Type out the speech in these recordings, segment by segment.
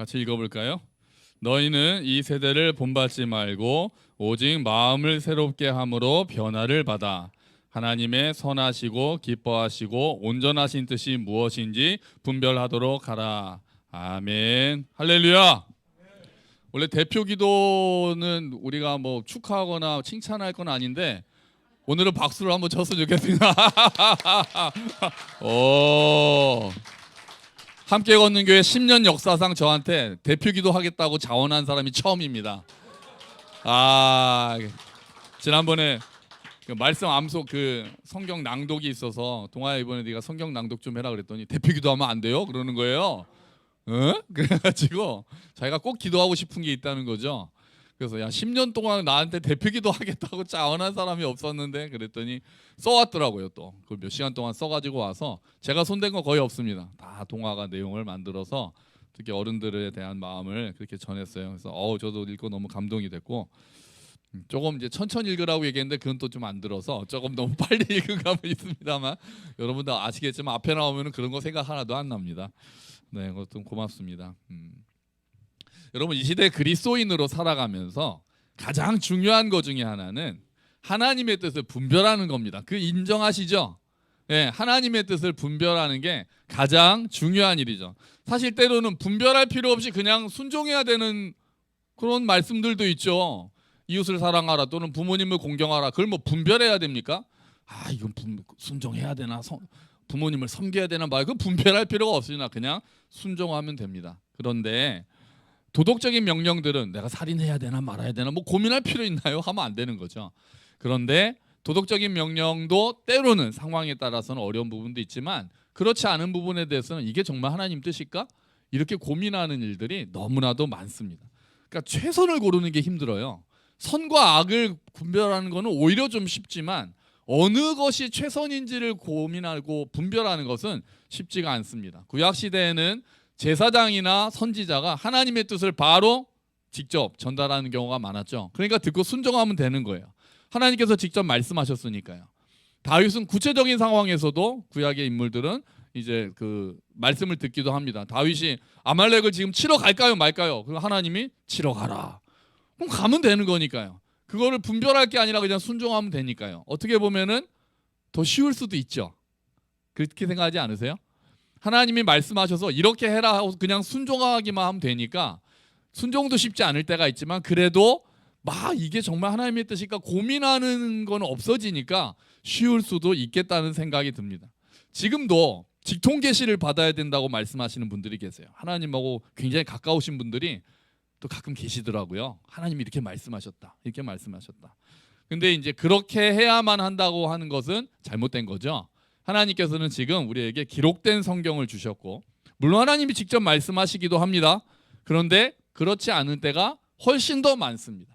같이 읽어볼까요? 너희는 이 세대를 본받지 말고 오직 마음을 새롭게 함으로 변화를 받아 하나님의 선하시고 기뻐하시고 온전하신 뜻이 무엇인지 분별하도록 하라. 아멘. 할렐루야. 원래 대표 기도는 우리가 뭐 축하하거나 칭찬할 건 아닌데 오늘은 박수를 한번 쳤으면 좋겠습니다. 오. 함께 걷는 교회 10년 역사상 저한테 대표 기도하겠다고 자원한 사람이 처음입니다. 아 지난번에 그 말씀 암송 그 성경 낭독이 있어서 동아야 이번에 네가 성경 낭독 좀 해라 그랬더니 대표 기도하면 안 돼요 그러는 거예요. 응? 그래가지고 자기가 꼭 기도하고 싶은 게 있다는 거죠. 그래서 야 10년 동안 나한테 대표 기도 하겠다고 자원한 사람이 없었는데 그랬더니 써왔더라고요 또. 그걸 몇 시간 동안 써가지고 와서 제가 손댄 거 거의 없습니다. 다 동화가 내용을 만들어서 특히 어른들에 대한 마음을 그렇게 전했어요. 그래서 어 저도 읽고 너무 감동이 됐고 음, 조금 이제 천천히 읽으라고 얘기했는데 그건 또 좀 안 들어서 조금 너무 빨리 읽은 감은 있습니다만 여러분들 아시겠지만 앞에 나오면은 그런 거 생각 하나도 안 납니다. 네 그것 좀 고맙습니다. 음. 여러분 이 시대 그리스도인으로 살아가면서 가장 중요한 것 중에 하나는 하나님의 뜻을 분별하는 겁니다. 그 인정하시죠? 예, 하나님의 뜻을 분별하는 게 가장 중요한 일이죠. 사실 때로는 분별할 필요 없이 그냥 순종해야 되는 그런 말씀들도 있죠. 이웃을 사랑하라 또는 부모님을 공경하라. 그걸 뭐 분별해야 됩니까? 아, 이건 분, 순종해야 되나? 성, 부모님을 섬겨야 되나 말. 그 분별할 필요가 없으나 그냥 순종하면 됩니다. 그런데 도덕적인 명령들은 내가 살인해야 되나 말아야 되나 뭐 고민할 필요 있나요? 하면 안 되는 거죠. 그런데 도덕적인 명령도 때로는 상황에 따라서는 어려운 부분도 있지만 그렇지 않은 부분에 대해서는 이게 정말 하나님 뜻일까? 이렇게 고민하는 일들이 너무나도 많습니다. 그러니까 최선을 고르는 게 힘들어요. 선과 악을 분별하는 거는 오히려 좀 쉽지만 어느 것이 최선인지를 고민하고 분별하는 것은 쉽지가 않습니다. 구약 시대에는 제사장이나 선지자가 하나님의 뜻을 바로 직접 전달하는 경우가 많았죠. 그러니까 듣고 순종하면 되는 거예요. 하나님께서 직접 말씀하셨으니까요. 다윗은 구체적인 상황에서도 구약의 인물들은 이제 그 말씀을 듣기도 합니다. 다윗이 아말렉을 지금 치러 갈까요, 말까요? 그럼 하나님이 치러 가라. 그럼 가면 되는 거니까요. 그거를 분별할 게 아니라 그냥 순종하면 되니까요. 어떻게 보면은 더 쉬울 수도 있죠. 그렇게 생각하지 않으세요? 하나님이 말씀하셔서 이렇게 해라 하고 그냥 순종하기만 하면 되니까 순종도 쉽지 않을 때가 있지만 그래도 막 이게 정말 하나님의 뜻일까 고민하는 건 없어지니까 쉬울 수도 있겠다는 생각이 듭니다. 지금도 직통 계시를 받아야 된다고 말씀하시는 분들이 계세요. 하나님하고 굉장히 가까우신 분들이 또 가끔 계시더라고요. 하나님이 이렇게 말씀하셨다. 이렇게 말씀하셨다. 근데 이제 그렇게 해야만 한다고 하는 것은 잘못된 거죠. 하나님께서는 지금 우리에게 기록된 성경을 주셨고 물론 하나님이 직접 말씀하시기도 합니다. 그런데 그렇지 않은 때가 훨씬 더 많습니다.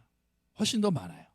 훨씬 더 많아요.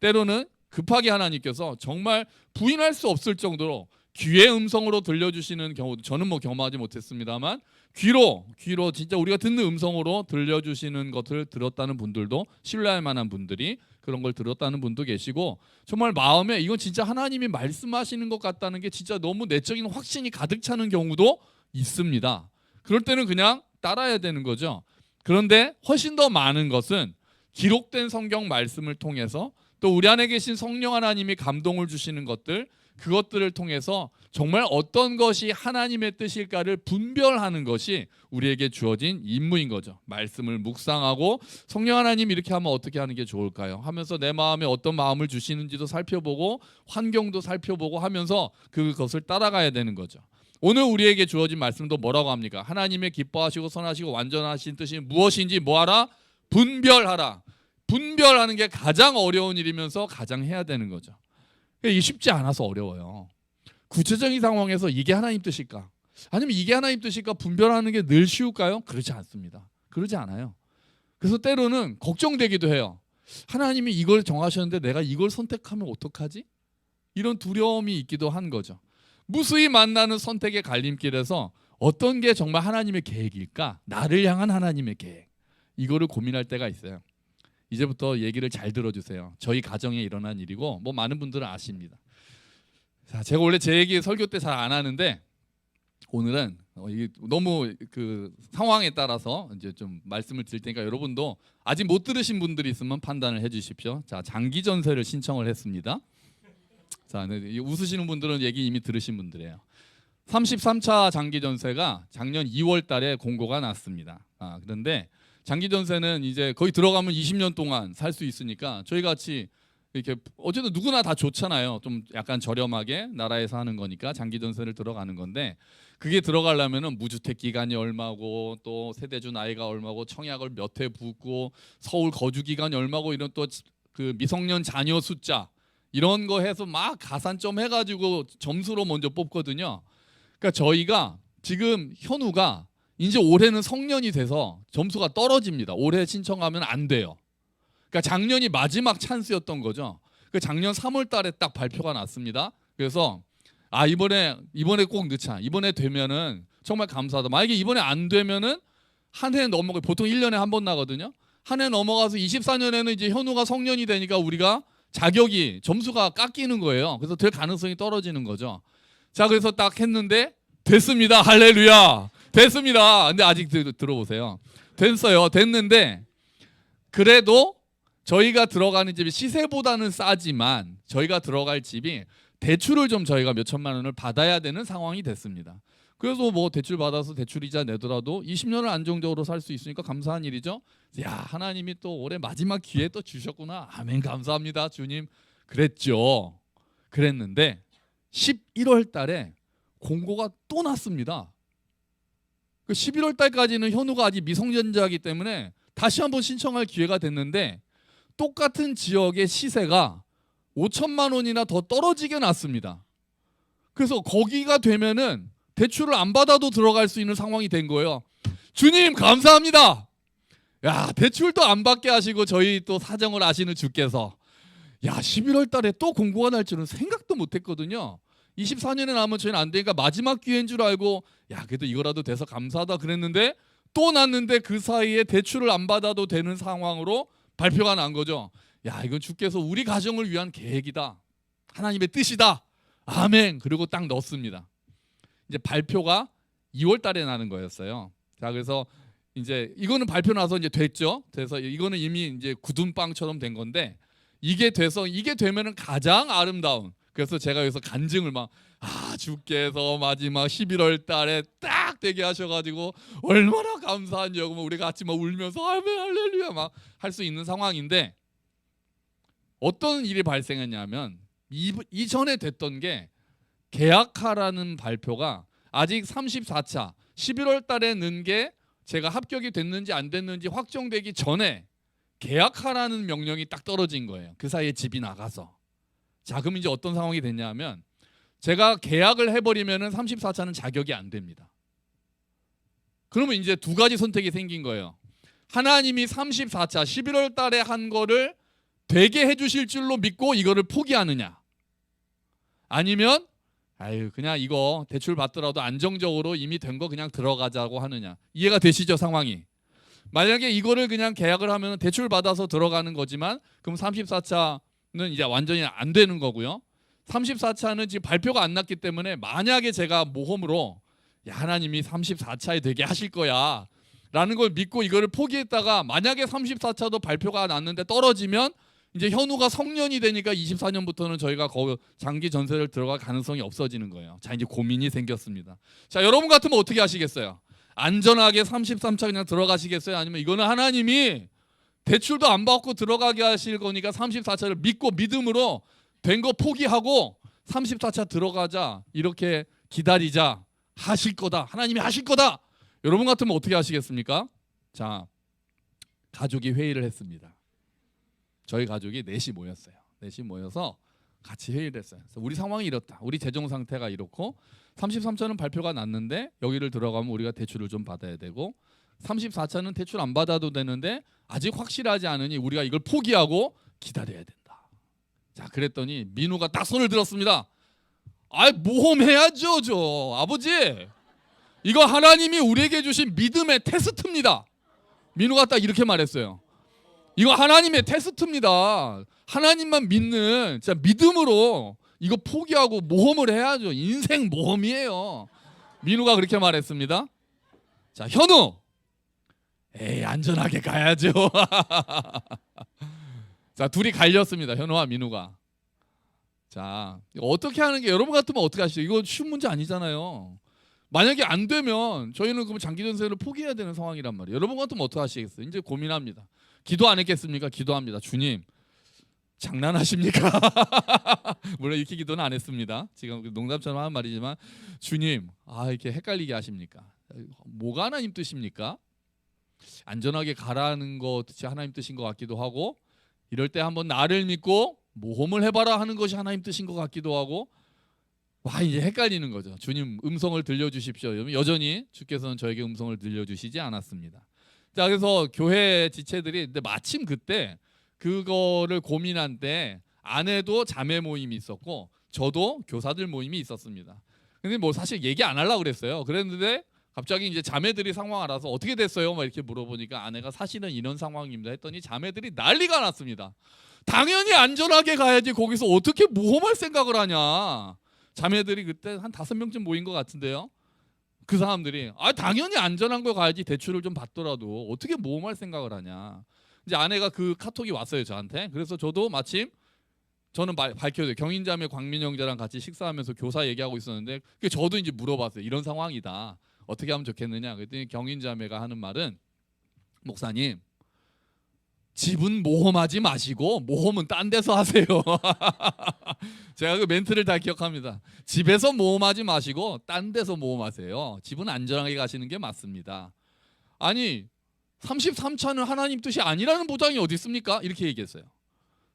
때로는 급하게 하나님께서 정말 부인할 수 없을 정도로 귀의 음성으로 들려주시는 경우도 저는 뭐 경험하지 못했습니다만 귀로 귀로 진짜 우리가 듣는 음성으로 들려주시는 것을 들었다는 분들도 신뢰할 만한 분들이 그런 걸 들었다는 분도 계시고 정말 마음에 이건 진짜 하나님이 말씀하시는 것 같다는 게 진짜 너무 내적인 확신이 가득 차는 경우도 있습니다. 그럴 때는 그냥 따라야 되는 거죠. 그런데 훨씬 더 많은 것은 기록된 성경 말씀을 통해서 또 우리 안에 계신 성령 하나님이 감동을 주시는 것들 그것들을 통해서 정말 어떤 것이 하나님의 뜻일까를 분별하는 것이 우리에게 주어진 임무인 거죠. 말씀을 묵상하고 성령 하나님 이렇게 하면 어떻게 하는 게 좋을까요? 하면서 내 마음에 어떤 마음을 주시는지도 살펴보고 환경도 살펴보고 하면서 그것을 따라가야 되는 거죠. 오늘 우리에게 주어진 말씀도 뭐라고 합니까? 하나님의 기뻐하시고 선하시고 완전하신 뜻이 무엇인지 뭐하라? 분별하라. 분별하는 게 가장 어려운 일이면서 가장 해야 되는 거죠. 이게 쉽지 않아서 어려워요. 구체적인 상황에서 이게 하나님 뜻일까? 아니면 이게 하나님 뜻일까 분별하는 게 늘 쉬울까요? 그렇지 않습니다. 그러지 않아요. 그래서 때로는 걱정되기도 해요. 하나님이 이걸 정하셨는데 내가 이걸 선택하면 어떡하지? 이런 두려움이 있기도 한 거죠. 무수히 만나는 선택의 갈림길에서 어떤 게 정말 하나님의 계획일까? 나를 향한 하나님의 계획. 이거를 고민할 때가 있어요. 이제부터 얘기를 잘 들어주세요. 저희 가정에 일어난 일이고 뭐 많은 분들은 아십니다. 자, 제가 원래 제 얘기 설교 때 잘 안 하는데 오늘은 어, 너무 그 상황에 따라서 이제 좀 말씀을 드릴 테니까 여러분도 아직 못 들으신 분들이 있으면 판단을 해주십시오. 자 장기 전세를 신청을 했습니다. 자 웃으시는 분들은 얘기 이미 들으신 분들이에요. 33차 장기 전세가 작년 2월 달에 공고가 났습니다. 아 그런데 장기 전세는 이제 거의 들어가면 20년 동안 살 수 있으니까 저희 같이 이렇게 어쨌든 누구나 다 좋잖아요. 좀 약간 저렴하게 나라에서 하는 거니까 장기 전세를 들어가는 건데 그게 들어가려면은 무주택 기간이 얼마고 또 세대주 나이가 얼마고 청약을 몇 회 붙고 서울 거주 기간이 얼마고 이런 또 그 미성년 자녀 숫자 이런 거 해서 막 가산점 해가지고 점수로 먼저 뽑거든요. 그러니까 저희가 지금 현우가 이제 올해는 성년이 돼서 점수가 떨어집니다. 올해 신청하면 안 돼요. 그러니까 작년이 마지막 찬스였던 거죠. 그 작년 3월 달에 딱 발표가 났습니다. 그래서 아 이번에 이번에 꼭 넣자. 이번에 되면은 정말 감사하다. 만약에 이번에 안 되면은 한 해 넘어가 보통 1년에 한 번 나거든요. 한 해 넘어가서 24년에는 이제 현우가 성년이 되니까 우리가 자격이 점수가 깎이는 거예요. 그래서 될 가능성이 떨어지는 거죠. 자 그래서 딱 했는데 됐습니다. 할렐루야. 됐습니다. 근데 아직 들, 들어보세요. 됐어요. 됐는데 그래도 저희가 들어가는 집이 시세보다는 싸지만 저희가 들어갈 집이 대출을 좀 저희가 몇 천만 원을 받아야 되는 상황이 됐습니다. 그래서 뭐 대출 받아서 대출 이자 내더라도 20년을 안정적으로 살 수 있으니까 감사한 일이죠. 야 하나님이 또 올해 마지막 기회 또 주셨구나. 아멘 감사합니다 주님. 그랬죠. 그랬는데 11월 달에 공고가 또 났습니다. 그 11월 달까지는 현우가 아직 미성년자이기 때문에 다시 한번 신청할 기회가 됐는데 똑같은 지역의 시세가 5천만 원이나 더 떨어지게 났습니다. 그래서 거기가 되면은 대출을 안 받아도 들어갈 수 있는 상황이 된 거예요. 주님 감사합니다. 야 대출도 안 받게 하시고 저희 또 사정을 아시는 주께서 야 11월 달에 또 공고가 날 줄은 생각도 못했거든요. 24년에 나면 저희는 안 되니까 마지막 기회인 줄 알고 야 그래도 이거라도 돼서 감사하다 그랬는데 또 났는데 그 사이에 대출을 안 받아도 되는 상황으로 발표가 난 거죠. 야 이건 주께서 우리 가정을 위한 계획이다. 하나님의 뜻이다. 아멘. 그리고 딱 넣습니다. 이제 발표가 2월 달에 나는 거였어요. 자 그래서 이제 이거는 발표 나서 이제 됐죠. 그래서 이거는 이미 이제 굳은 빵처럼 된 건데 이게 돼서 이게 되면은 가장 아름다운 그래서 제가 여기서 간증을 막 아 주께서 마지막 11월 달에 딱 되게 하셔가지고 얼마나 감사한지 고 우리 같이 막 울면서 아멘 할렐루야 막 할 수 있는 상황인데 어떤 일이 발생했냐면 이, 이전에 됐던 게 계약하라는 발표가 아직 34차 11월 달에 넣은 게 제가 합격이 됐는지 안 됐는지 확정되기 전에 계약하라는 명령이 딱 떨어진 거예요. 그 사이에 집이 나가서. 자, 그럼 이제 어떤 상황이 됐냐면 제가 계약을 해버리면은 34차는 자격이 안 됩니다. 그러면 이제 두 가지 선택이 생긴 거예요. 하나님이 34차 11월 달에 한 거를 되게 해주실 줄로 믿고 이거를 포기하느냐? 아니면 아유 그냥 이거 대출 받더라도 안정적으로 이미 된 거 그냥 들어가자고 하느냐? 이해가 되시죠 상황이? 만약에 이거를 그냥 계약을 하면 대출 받아서 들어가는 거지만 그럼 34차는 이제 완전히 안 되는 거고요. 34차는 지금 발표가 안 났기 때문에 만약에 제가 모험으로 야, 하나님이 34차에 되게 하실 거야 라는 걸 믿고 이거를 포기했다가 만약에 34차도 발표가 났는데 떨어지면 이제 현우가 성년이 되니까 24년부터는 저희가 거 장기 전세를 들어갈 가능성이 없어지는 거예요. 자 이제 고민이 생겼습니다. 자 여러분 같으면 어떻게 하시겠어요? 안전하게 33차 그냥 들어가시겠어요? 아니면 이거는 하나님이 대출도 안 받고 들어가게 하실 거니까 34차를 믿고 믿음으로 된 거 포기하고 34차 들어가자 이렇게 기다리자 하실 거다 하나님이 하실 거다 여러분 같으면 어떻게 하시겠습니까? 자 가족이 회의를 했습니다. 저희 가족이 넷이 모였어요. 넷이 모여서 같이 회의를 했어요. 그래서 우리 상황이 이렇다. 우리 재정 상태가 이렇고 33차는 발표가 났는데 여기를 들어가면 우리가 대출을 좀 받아야 되고 34차는 대출 안 받아도 되는데 아직 확실하지 않으니 우리가 이걸 포기하고 기다려야 된다. 자, 그랬더니 민우가 딱 손을 들었습니다. 아, 모험해야죠, 저 아버지. 이거 하나님이 우리에게 주신 믿음의 테스트입니다. 민우가 딱 이렇게 말했어요. 이거 하나님의 테스트입니다. 하나님만 믿는 진짜 믿음으로 이거 포기하고 모험을 해야죠. 인생 모험이에요. 민우가 그렇게 말했습니다. 자, 현우. 에이, 안전하게 가야죠. 자, 둘이 갈렸습니다. 현우와 민우가. 자, 어떻게 하는 게 여러분 같으면 어떻게 하시죠? 이거 쉬운 문제 아니잖아요. 만약에 안 되면 저희는 그럼 장기 전세를 포기해야 되는 상황이란 말이에요. 여러분 같으면 어떻게 하시겠어요? 이제 고민합니다. 기도 안 했겠습니까? 기도합니다. 주님, 장난하십니까? 물론 이렇게 기도는 안 했습니다. 지금 농담처럼 하는 말이지만 주님, 아 이렇게 헷갈리게 하십니까? 뭐가 하나님 뜻입니까? 안전하게 가라는 것이 하나님 뜻인 것 같기도 하고 이럴 때 한번 나를 믿고 모험을 해봐라 하는 것이 하나님 뜻인 것 같기도 하고 와 이제 헷갈리는 거죠. 주님 음성을 들려주십시오. 여전히 주께서는 저에게 음성을 들려주시지 않았습니다. 자 그래서 교회 지체들이 근데 마침 그때 그거를 고민한 때 아내도 자매 모임이 있었고 저도 교사들 모임이 있었습니다. 근데 뭐 사실 얘기 안 하려고 그랬어요. 그랬는데 갑자기 이제 자매들이 상황 알아서 어떻게 됐어요? 막 이렇게 물어보니까 아내가 사실은 이런 상황입니다 했더니 자매들이 난리가 났습니다. 당연히 안전하게 가야지 거기서 어떻게 모험할 생각을 하냐. 자매들이 그때 한 다섯 명쯤 모인 것 같은데요. 그 사람들이 아 당연히 안전한 거 가야지 대출을 좀 받더라도 어떻게 모험할 생각을 하냐. 이제 아내가 그 카톡이 왔어요 저한테. 그래서 저도 마침 저는 말, 밝혀줘요. 경인자매 광민영자랑 같이 식사하면서 교사 얘기하고 있었는데 그 저도 이제 물어봤어요. 이런 상황이다. 어떻게 하면 좋겠느냐. 그랬더니 경인자매가 하는 말은 목사님 집은 모험하지 마시고 모험은 딴 데서 하세요. 제가 그 멘트를 다 기억합니다. 집에서 모험하지 마시고 딴 데서 모험하세요. 집은 안전하게 가시는 게 맞습니다. 아니 33차는 하나님 뜻이 아니라는 보장이 어디 있습니까? 이렇게 얘기했어요.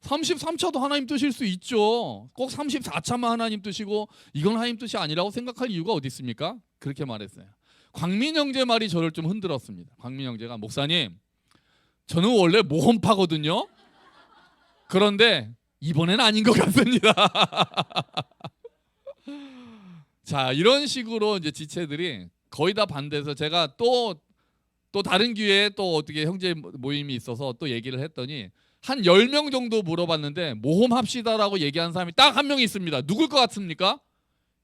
33차도 하나님 뜻일 수 있죠. 꼭 34차만 하나님 뜻이고 이건 하나님 뜻이 아니라고 생각할 이유가 어디 있습니까? 그렇게 말했어요. 광민 형제 말이 저를 좀 흔들었습니다. 광민 형제가 목사님, 저는 원래 모험파거든요. 그런데 이번엔 아닌 것 같습니다. 자 이런 식으로 이제 지체들이 거의 다 반대해서 제가 또또 다른 기회에 또 어떻게 형제 모임이 있어서 또 얘기를 했더니 한 10명 정도 물어봤는데 모험합시다라고 얘기한 사람이 딱 한 명 있습니다. 누굴 것 같습니까?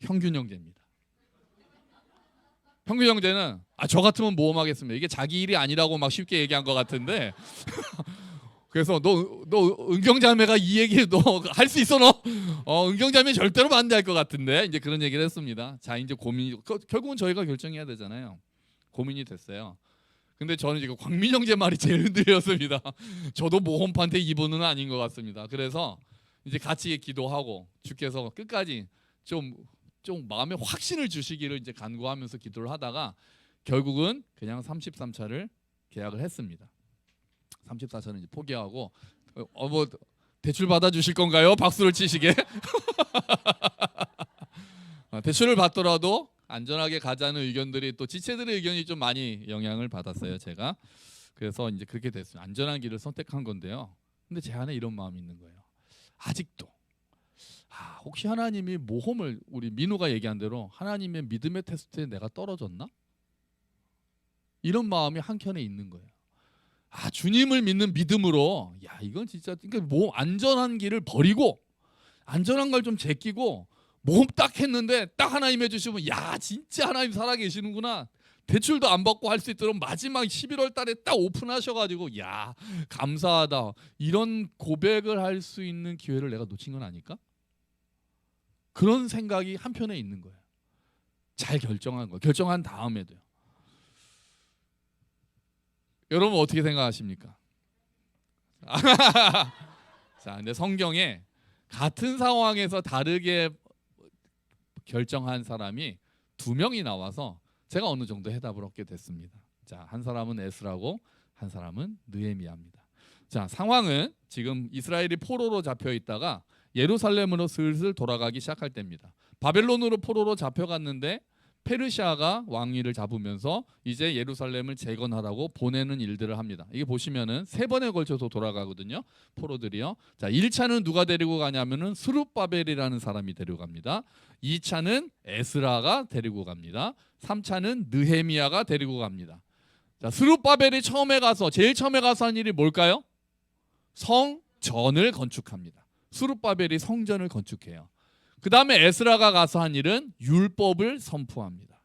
형균 형제입니다. 형균 형제는 아 저 같으면 모험하겠습니다. 이게 자기 일이 아니라고 막 쉽게 얘기한 것 같은데 그래서 너 너 은경자매가 이 얘기 너 할 수 있어 너? 어 은경자매 절대로 반대할 것 같은데 이제 그런 얘기를 했습니다. 자 이제 고민이 그- 결국은 저희가 결정해야 되잖아요. 고민이 됐어요. 근데 저는 지금 광민 형제 말이 제일 흔들렸습니다. 저도 모험판데 이분은 아닌 것 같습니다. 그래서 이제 같이 기도하고 주께서 끝까지 좀 좀 마음에 확신을 주시기를 이제 간구하면서 기도를 하다가 결국은 그냥 33차를 계약을 했습니다. 34차는 이제 포기하고 어 뭐 대출 받아 주실 건가요? 박수를 치시게. 어, 대출을 받더라도 안전하게 가자는 의견들이 또 지체들의 의견이 좀 많이 영향을 받았어요. 제가 그래서 이제 그렇게 됐어요. 안전한 길을 선택한 건데요. 근데 제 안에 이런 마음이 있는 거예요. 아직도 아, 혹시 하나님이 모험을 우리 민우가 얘기한 대로 하나님의 믿음의 테스트에 내가 떨어졌나? 이런 마음이 한켠에 있는 거예요. 아 주님을 믿는 믿음으로 야 이건 진짜 그러니까 뭐 안전한 길을 버리고 안전한 걸 좀 제끼고 모험 딱 했는데 딱 하나님 해 주시면 야 진짜 하나님 살아 계시는구나 대출도 안 받고 할 수 있도록 마지막 11월 달에 딱 오픈하셔가지고 야 감사하다 이런 고백을 할 수 있는 기회를 내가 놓친 건 아닐까? 그런 생각이 한편에 있는 거예요. 잘 결정한 거 결정한 다음에도요. 여러분 어떻게 생각하십니까? 자, 근데 성경에 같은 상황에서 다르게 결정한 사람이 두 명이 나와서 제가 어느 정도 해답을 얻게 됐습니다. 자, 한 사람은 에스라고 한 사람은 느헤미야입니다. 자, 상황은 지금 이스라엘이 포로로 잡혀 있다가 예루살렘으로 슬슬 돌아가기 시작할 때입니다. 바벨론으로 포로로 잡혀갔는데 페르시아가 왕위를 잡으면서 이제 예루살렘을 재건하라고 보내는 일들을 합니다. 이게 보시면은 세 번에 걸쳐서 돌아가거든요. 포로들이요. 자, 1차는 누가 데리고 가냐면은 스룹바벨이라는 사람이 데려갑니다. 2차는 에스라가 데리고 갑니다. 3차는 느헤미야가 데리고 갑니다. 자, 스룹바벨이 처음에 가서 제일 처음에 가서 한 일이 뭘까요? 성전을 건축합니다. 스룹바벨이 성전을 건축해요. 그 다음에 에스라가 가서 한 일은 율법을 선포합니다.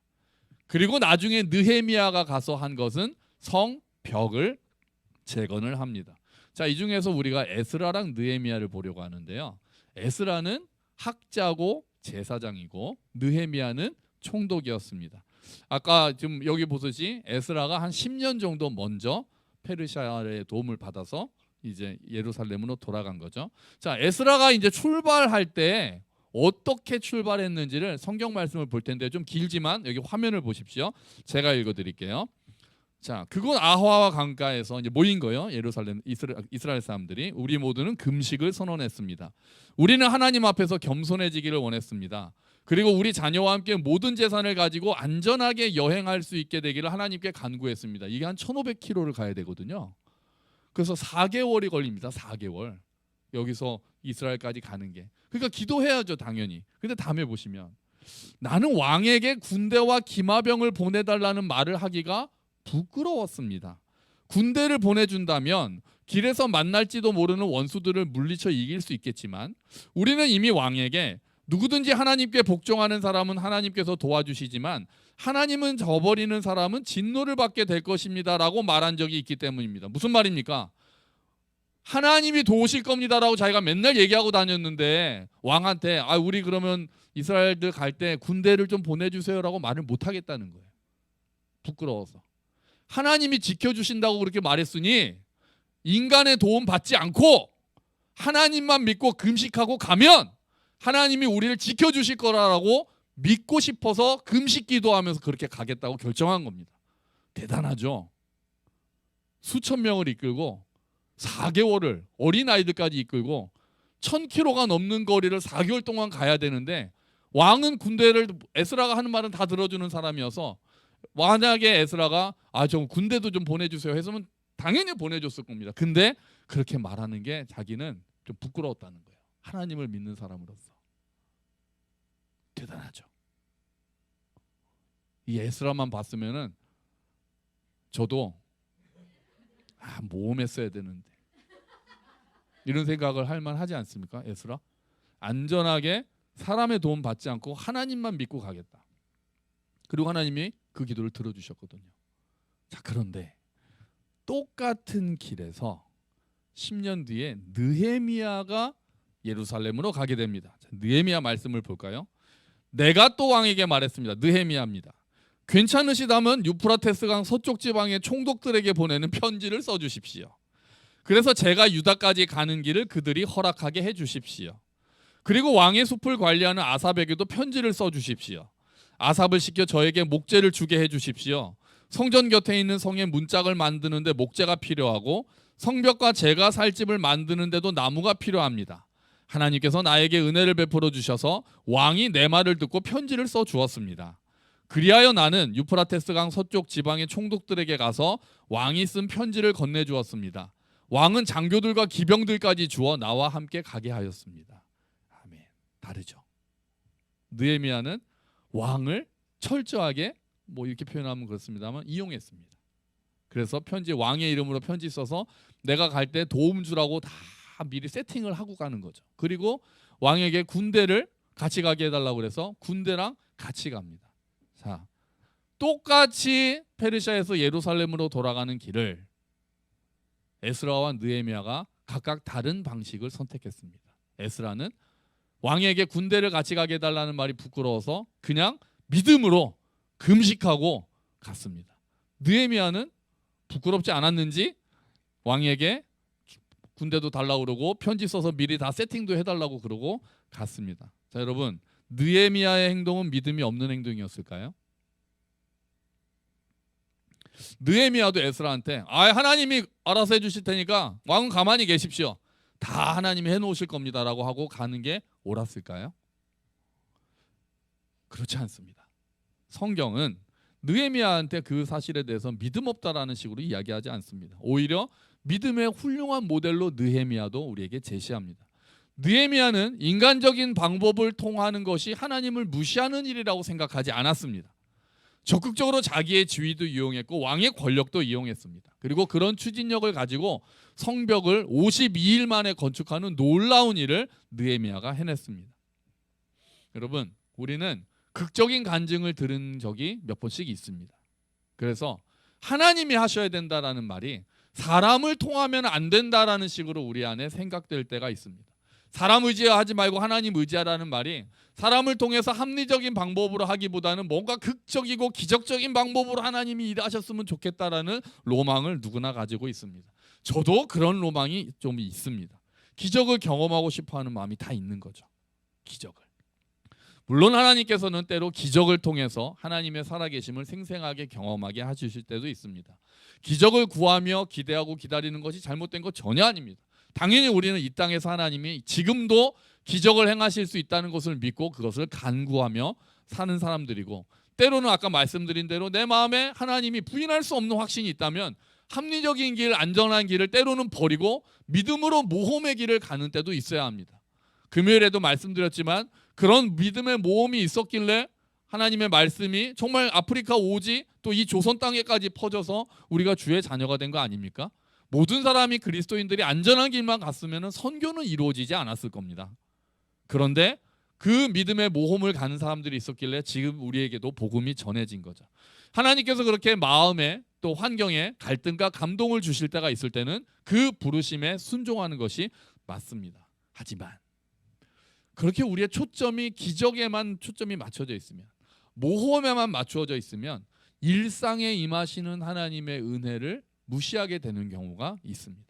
그리고 나중에 느헤미야가 가서 한 것은 성벽을 재건을 합니다. 자, 이 중에서 우리가 에스라랑 느헤미야를 보려고 하는데요. 에스라는 학자고 제사장이고 느헤미야는 총독이었습니다. 아까 지금 여기 보듯이 에스라가 한 10년 정도 먼저 페르시아의 도움을 받아서 이제 예루살렘으로 돌아간 거죠. 자, 에스라가 이제 출발할 때 어떻게 출발했는지를 성경 말씀을 볼 텐데 좀 길지만 여기 화면을 보십시오. 제가 읽어 드릴게요. 자, 그곳 아화와 강가에서 이제 모인 거예요. 예루살렘 이스라, 이스라엘 사람들이 우리 모두는 금식을 선언했습니다. 우리는 하나님 앞에서 겸손해지기를 원했습니다. 그리고 우리 자녀와 함께 모든 재산을 가지고 안전하게 여행할 수 있게 되기를 하나님께 간구했습니다. 이게 한 1,500km를 가야 되거든요. 그래서 4개월이 걸립니다. 4개월. 여기서 이스라엘까지 가는 게. 그러니까 기도해야죠, 당연히. 근데 다음에 보시면 나는 왕에게 군대와 기마병을 보내달라는 말을 하기가 부끄러웠습니다. 군대를 보내준다면 길에서 만날지도 모르는 원수들을 물리쳐 이길 수 있겠지만 우리는 이미 왕에게 누구든지 하나님께 복종하는 사람은 하나님께서 도와주시지만 하나님은 저버리는 사람은 진노를 받게 될 것입니다라고 말한 적이 있기 때문입니다. 무슨 말입니까? 하나님이 도우실 겁니다라고 자기가 맨날 얘기하고 다녔는데 왕한테 아 우리 그러면 이스라엘들 갈 때 군대를 좀 보내주세요라고 말을 못 하겠다는 거예요. 부끄러워서 하나님이 지켜주신다고 그렇게 말했으니 인간의 도움 받지 않고 하나님만 믿고 금식하고 가면 하나님이 우리를 지켜주실 거라고 믿고 싶어서 금식 기도하면서 그렇게 가겠다고 결정한 겁니다. 대단하죠. 수천 명을 이끌고 4개월을 어린 아이들까지 이끌고 1000km가 넘는 거리를 4개월 동안 가야 되는데 왕은 군대를 에스라가 하는 말은 다 들어주는 사람이어서 만약에 에스라가 아 좀 군대도 좀 보내주세요 했으면 당연히 보내줬을 겁니다. 근데 그렇게 말하는 게 자기는 좀 부끄러웠다는 거예요. 하나님을 믿는 사람으로서 대단하죠. 이 에스라만 봤으면은 저도 아 모험했어야 되는데 이런 생각을 할 만하지 않습니까, 에스라? 안전하게 사람의 도움 받지 않고 하나님만 믿고 가겠다. 그리고 하나님이 그 기도를 들어주셨거든요. 자 그런데 똑같은 길에서 10년 뒤에 느헤미야가 예루살렘으로 가게 됩니다. 자, 느헤미야 말씀을 볼까요? 내가 또 왕에게 말했습니다. 느헤미야입니다. 괜찮으시다면 유프라테스강 서쪽 지방의 총독들에게 보내는 편지를 써 주십시오. 그래서 제가 유다까지 가는 길을 그들이 허락하게 해 주십시오. 그리고 왕의 숲을 관리하는 아삽에게도 편지를 써 주십시오. 아삽을 시켜 저에게 목재를 주게 해 주십시오. 성전 곁에 있는 성에 문짝을 만드는데 목재가 필요하고 성벽과 제가 살 집을 만드는데도 나무가 필요합니다. 하나님께서 나에게 은혜를 베풀어 주셔서 왕이 내 말을 듣고 편지를 써 주었습니다. 그리하여 나는 유프라테스 강 서쪽 지방의 총독들에게 가서 왕이 쓴 편지를 건네 주었습니다. 왕은 장교들과 기병들까지 주어 나와 함께 가게 하였습니다. 아멘. 다르죠. 느헤미야는 왕을 철저하게 뭐 이렇게 표현하면 그렇습니다만 이용했습니다. 그래서 편지 왕의 이름으로 편지 써서 내가 갈 때 도움 주라고 다 미리 세팅을 하고 가는 거죠. 그리고 왕에게 군대를 같이 가게 해달라고 그래서 군대랑 같이 갑니다. 자, 똑같이 페르시아에서 예루살렘으로 돌아가는 길을 에스라와 느헤미야가 각각 다른 방식을 선택했습니다. 에스라는 왕에게 군대를 같이 가게 해달라는 말이 부끄러워서 그냥 믿음으로 금식하고 갔습니다. 느헤미야는 부끄럽지 않았는지 왕에게 군대도 달라고 그러고 편지 써서 미리 다 세팅도 해달라고 그러고 갔습니다. 자 여러분 느헤미야의 행동은 믿음이 없는 행동이었을까요? 느헤미야도 에스라한테 아 하나님이 알아서 해주실 테니까 왕은 가만히 계십시오. 다 하나님이 해놓으실 겁니다라고 하고 가는 게 옳았을까요? 그렇지 않습니다. 성경은 느헤미야한테 그 사실에 대해서 믿음 없다라는 식으로 이야기하지 않습니다. 오히려 믿음의 훌륭한 모델로 느헤미야도 우리에게 제시합니다. 느헤미야는 인간적인 방법을 통하는 것이 하나님을 무시하는 일이라고 생각하지 않았습니다. 적극적으로 자기의 지위도 이용했고 왕의 권력도 이용했습니다. 그리고 그런 추진력을 가지고 성벽을 52일 만에 건축하는 놀라운 일을 느헤미야가 해냈습니다. 여러분, 우리는 극적인 간증을 들은 적이 몇 번씩 있습니다. 그래서 하나님이 하셔야 된다라는 말이 사람을 통하면 안 된다라는 식으로 우리 안에 생각될 때가 있습니다. 사람 의지하지 말고 하나님 의지하라는 말이 사람을 통해서 합리적인 방법으로 하기보다는 뭔가 극적이고 기적적인 방법으로 하나님이 일하셨으면 좋겠다라는 로망을 누구나 가지고 있습니다. 저도 그런 로망이 좀 있습니다. 기적을 경험하고 싶어 하는 마음이 다 있는 거죠. 기적을. 물론 하나님께서는 때로 기적을 통해서 하나님의 살아계심을 생생하게 경험하게 해주실 때도 있습니다. 기적을 구하며 기대하고 기다리는 것이 잘못된 것 전혀 아닙니다. 당연히 우리는 이 땅에서 하나님이 지금도 기적을 행하실 수 있다는 것을 믿고 그것을 간구하며 사는 사람들이고 때로는 아까 말씀드린 대로 내 마음에 하나님이 부인할 수 없는 확신이 있다면 합리적인 길, 안전한 길을 때로는 버리고 믿음으로 모험의 길을 가는 때도 있어야 합니다. 금요일에도 말씀드렸지만 그런 믿음의 모험이 있었길래 하나님의 말씀이 정말 아프리카 오지 또 이 조선 땅에까지 퍼져서 우리가 주의 자녀가 된 거 아닙니까? 모든 사람이 그리스도인들이 안전한 길만 갔으면 선교는 이루어지지 않았을 겁니다. 그런데 그 믿음의 모험을 가는 사람들이 있었길래 지금 우리에게도 복음이 전해진 거죠. 하나님께서 그렇게 마음에 또 환경에 갈등과 감동을 주실 때가 있을 때는 그 부르심에 순종하는 것이 맞습니다. 하지만 그렇게 우리의 초점이 기적에만 초점이 맞춰져 있으면 모험에만 맞추어져 있으면 일상에 임하시는 하나님의 은혜를 무시하게 되는 경우가 있습니다.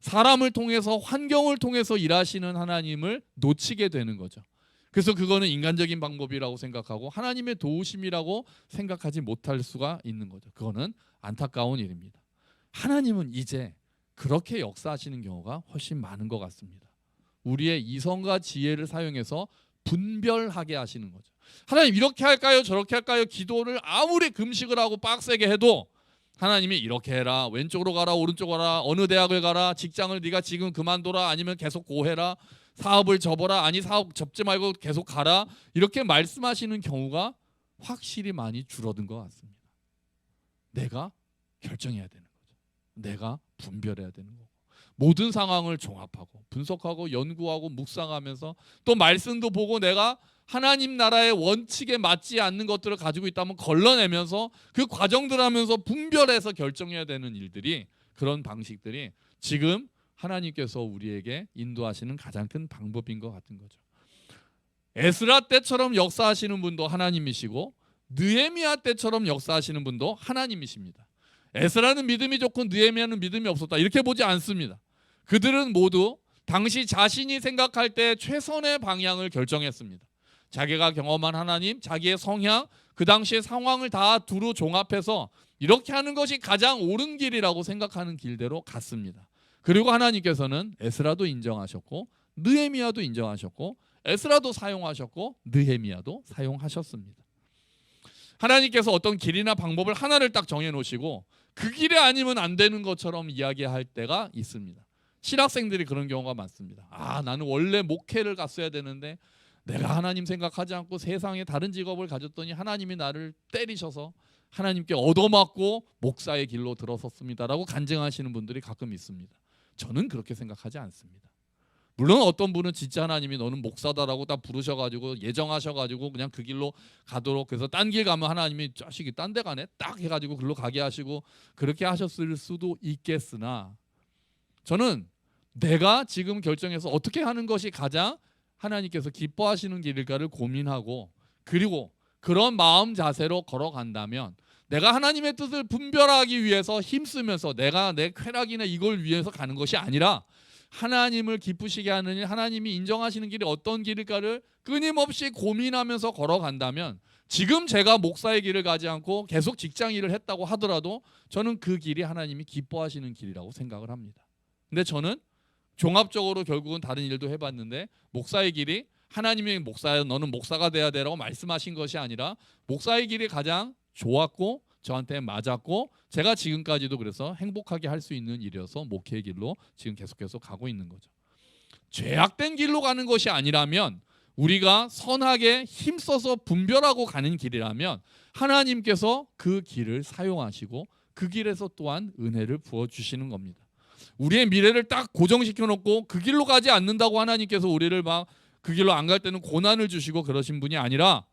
사람을 통해서 환경을 통해서 일하시는 하나님을 놓치게 되는 거죠. 그래서 그거는 인간적인 방법이라고 생각하고 하나님의 도우심이라고 생각하지 못할 수가 있는 거죠. 그거는 안타까운 일입니다. 하나님은 이제 그렇게 역사하시는 경우가 훨씬 많은 것 같습니다. 우리의 이성과 지혜를 사용해서 분별하게 하시는 거죠. 하나님 이렇게 할까요? 저렇게 할까요? 기도를 아무리 금식을 하고 빡세게 해도 하나님이 이렇게 해라 왼쪽으로 가라 오른쪽으로 가라 어느 대학을 가라 직장을 네가 지금 그만둬라 아니면 계속 고해라 사업을 접어라 아니 사업 접지 말고 계속 가라 이렇게 말씀하시는 경우가 확실히 많이 줄어든 것 같습니다. 내가 결정해야 되는 거죠. 내가 분별해야 되는 거고 모든 상황을 종합하고 분석하고 연구하고 묵상하면서 또 말씀도 보고 내가 하나님 나라의 원칙에 맞지 않는 것들을 가지고 있다면 걸러내면서 그 과정들 하면서 분별해서 결정해야 되는 일들이 그런 방식들이 지금 하나님께서 우리에게 인도하시는 가장 큰 방법인 것 같은 거죠. 에스라 때처럼 역사하시는 분도 하나님이시고 느헤미야 때처럼 역사하시는 분도 하나님이십니다. 에스라는 믿음이 좋고 느헤미야는 믿음이 없었다 이렇게 보지 않습니다. 그들은 모두 당시 자신이 생각할 때 최선의 방향을 결정했습니다. 자기가 경험한 하나님, 자기의 성향, 그 당시의 상황을 다 두루 종합해서 이렇게 하는 것이 가장 옳은 길이라고 생각하는 길대로 갔습니다. 그리고 하나님께서는 에스라도 인정하셨고 느헤미야도 인정하셨고 에스라도 사용하셨고 느헤미야도 사용하셨습니다. 하나님께서 어떤 길이나 방법을 하나를 딱 정해 놓으시고 그 길이 아니면 안 되는 것처럼 이야기할 때가 있습니다. 신학생들이 그런 경우가 많습니다. 아, 나는 원래 목회를 갔어야 되는데 내가 하나님 생각하지 않고 세상에 다른 직업을 가졌더니 하나님이 나를 때리셔서 하나님께 얻어맞고 목사의 길로 들어섰습니다라고 간증하시는 분들이 가끔 있습니다. 저는 그렇게 생각하지 않습니다. 물론 어떤 분은 진짜 하나님이 너는 목사다라고 딱 부르셔가지고 예정하셔가지고 그냥 그 길로 가도록 그래서 딴 길 가면 하나님이 자식이 딴 데 가네 딱 해가지고 글로 가게 하시고 그렇게 하셨을 수도 있겠으나 저는 내가 지금 결정해서 어떻게 하는 것이 가장 하나님께서 기뻐하시는 길일까를 고민하고 그리고 그런 마음 자세로 걸어간다면 내가 하나님의 뜻을 분별하기 위해서 힘쓰면서 내가 내 쾌락이나 이걸 위해서 가는 것이 아니라 하나님을 기쁘시게 하는 일, 하나님이 인정하시는 길이 어떤 길일까를 끊임없이 고민하면서 걸어간다면 지금 제가 목사의 길을 가지 않고 계속 직장 일을 했다고 하더라도 저는 그 길이 하나님이 기뻐하시는 길이라고 생각을 합니다. 근데 저는 종합적으로 결국은 다른 일도 해봤는데 목사의 길이 하나님의 목사야 너는 목사가 돼야 되라고 말씀하신 것이 아니라 목사의 길이 가장 좋았고 저한테 맞았고 제가 지금까지도 그래서 행복하게 할 수 있는 일이어서 목회의 길로 지금 계속해서 가고 있는 거죠. 죄악된 길로 가는 것이 아니라면 우리가 선하게 힘써서 분별하고 가는 길이라면 하나님께서 그 길을 사용하시고 그 길에서 또한 은혜를 부어 주시는 겁니다. 우리의 미래를 딱 고정시켜 놓고 그 길로 가지 않는다고 하나님께서 우리를 막 그 길로 안 갈 때는 고난을 주시고 그러신 분이 아니라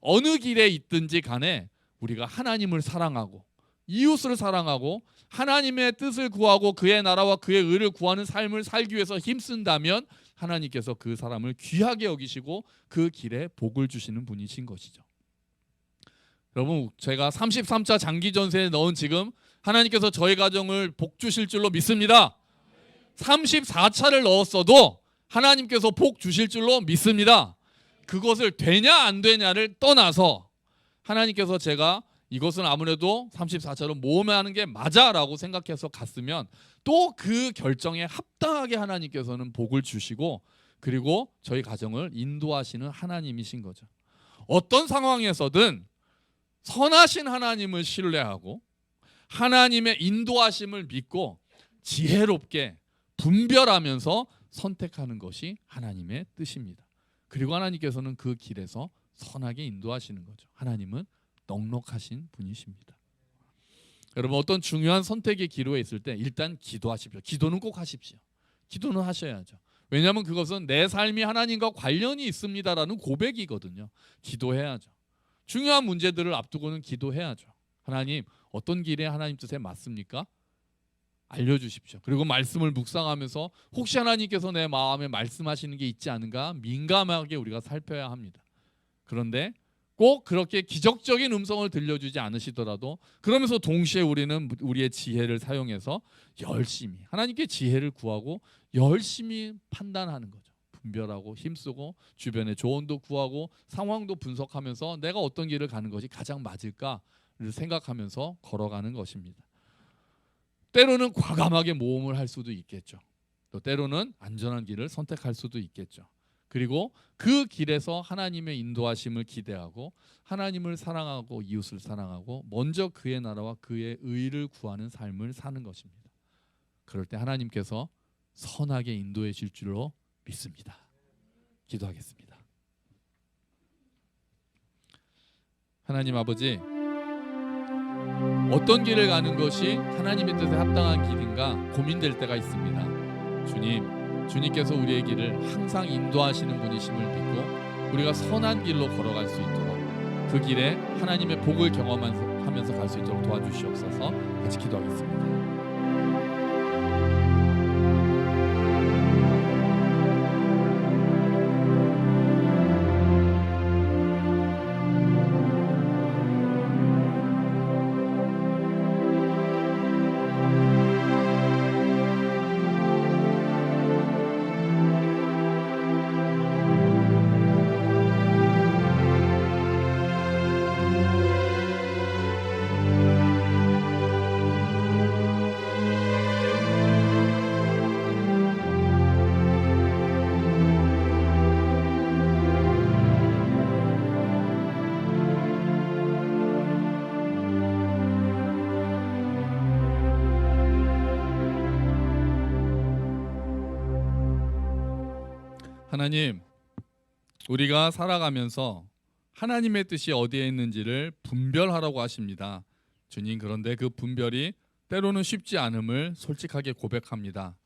어느 길에 있든지 간에 우리가 하나님을 사랑하고 이웃을 사랑하고 하나님의 뜻을 구하고 그의 나라와 그의 의를 구하는 삶을 살기 위해서 힘쓴다면 하나님께서 그 사람을 귀하게 여기시고 그 길에 복을 주시는 분이신 것이죠. 여러분 제가 33차 장기 전세에 넣은 지금 하나님께서 저희 가정을 복 주실 줄로 믿습니다. 34차를 넣었어도 하나님께서 복 주실 줄로 믿습니다. 그것을 되냐 안 되냐를 떠나서 하나님께서 제가 이것은 아무래도 34차로 모험하는 게 맞아라고 생각해서 갔으면 또 그 결정에 합당하게 하나님께서는 복을 주시고 그리고 저희 가정을 인도하시는 하나님이신 거죠. 어떤 상황에서든 선하신 하나님을 신뢰하고 하나님의 인도하심을 믿고 지혜롭게 분별하면서 선택하는 것이 하나님의 뜻입니다. 그리고 하나님께서는 그 길에서 선하게 인도하시는 거죠. 하나님은 넉넉하신 분이십니다. 여러분 어떤 중요한 선택의 기로에 있을 때 일단 기도하십시오. 기도는 꼭 하십시오. 기도는 하셔야죠. 왜냐하면 그것은 내 삶이 하나님과 관련이 있습니다라는 고백이거든요. 기도해야죠. 중요한 문제들을 앞두고는 기도해야죠. 하나님 어떤 길에 하나님 뜻에 맞습니까? 알려주십시오. 그리고 말씀을 묵상하면서 혹시 하나님께서 내 마음에 말씀하시는 게 있지 않은가 민감하게 우리가 살펴야 합니다. 그런데 꼭 그렇게 기적적인 음성을 들려주지 않으시더라도 그러면서 동시에 우리는 우리의 지혜를 사용해서 열심히 하나님께 지혜를 구하고 열심히 판단하는 거죠. 분별하고 힘쓰고 주변의 조언도 구하고 상황도 분석하면서 내가 어떤 길을 가는 것이 가장 맞을까를 생각하면서 걸어가는 것입니다. 때로는 과감하게 모험을 할 수도 있겠죠. 또 때로는 안전한 길을 선택할 수도 있겠죠. 그리고 그 길에서 하나님의 인도하심을 기대하고 하나님을 사랑하고 이웃을 사랑하고 먼저 그의 나라와 그의 의를 구하는 삶을 사는 것입니다. 그럴 때 하나님께서 선하게 인도해 줄 줄로 믿습니다. 기도하겠습니다. 하나님 아버지 어떤 길을 가는 것이 하나님의 뜻에 합당한 길인가 고민될 때가 있습니다. 주님, 주님께서 우리의 길을 항상 인도하시는 분이심을 믿고 우리가 선한 길로 걸어갈 수 있도록 그 길에 하나님의 복을 경험하면서 갈 수 있도록 도와주시옵소서. 같이 기도하겠습니다. 하나님, 우리가 살아가면서 하나님의 뜻이 어디에 있는지를 분별하라고 하십니다. 주님, 그런데 그 분별이 때로는 쉽지 않음을 솔직하게 고백합니다.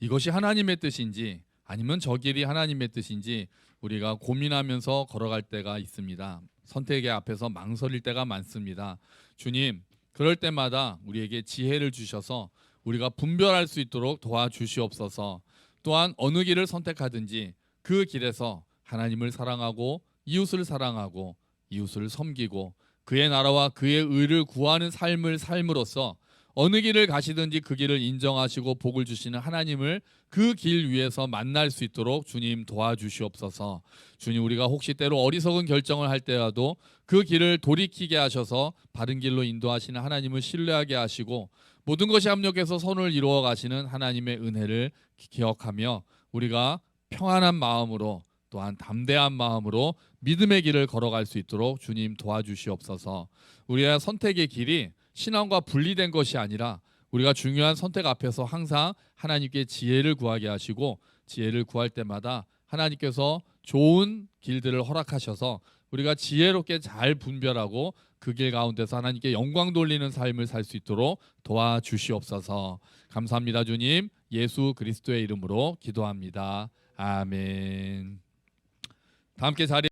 이것이 하나님의 뜻인지 아니면 저 길이 하나님의 뜻인지 우리가 고민하면서 걸어갈 때가 있습니다. 선택의 앞에서 망설일 때가 많습니다. 주님, 그럴 때마다 우리에게 지혜를 주셔서 우리가 분별할 수 있도록 도와주시옵소서. 또한 어느 길을 선택하든지 그 길에서 하나님을 사랑하고 이웃을 사랑하고 이웃을 섬기고 그의 나라와 그의 의를 구하는 삶을 삶으로써 어느 길을 가시든지 그 길을 인정하시고 복을 주시는 하나님을 그 길 위에서 만날 수 있도록 주님 도와주시옵소서. 주님 우리가 혹시 때로 어리석은 결정을 할 때라도 그 길을 돌이키게 하셔서 바른 길로 인도하시는 하나님을 신뢰하게 하시고 모든 것이 합력해서 선을 이루어 가시는 하나님의 은혜를 기억하며 우리가 평안한 마음으로 또한 담대한 마음으로 믿음의 길을 걸어갈 수 있도록 주님 도와주시옵소서. 우리의 선택의 길이 신앙과 분리된 것이 아니라 우리가 중요한 선택 앞에서 항상 하나님께 지혜를 구하게 하시고 지혜를 구할 때마다 하나님께서 좋은 길들을 허락하셔서 우리가 지혜롭게 잘 분별하고 그 길 가운데서 하나님께 영광 돌리는 삶을 살 수 있도록 도와주시옵소서. 감사합니다, 주님. 예수 그리스도의 이름으로 기도합니다. 아멘. 다 함께 자리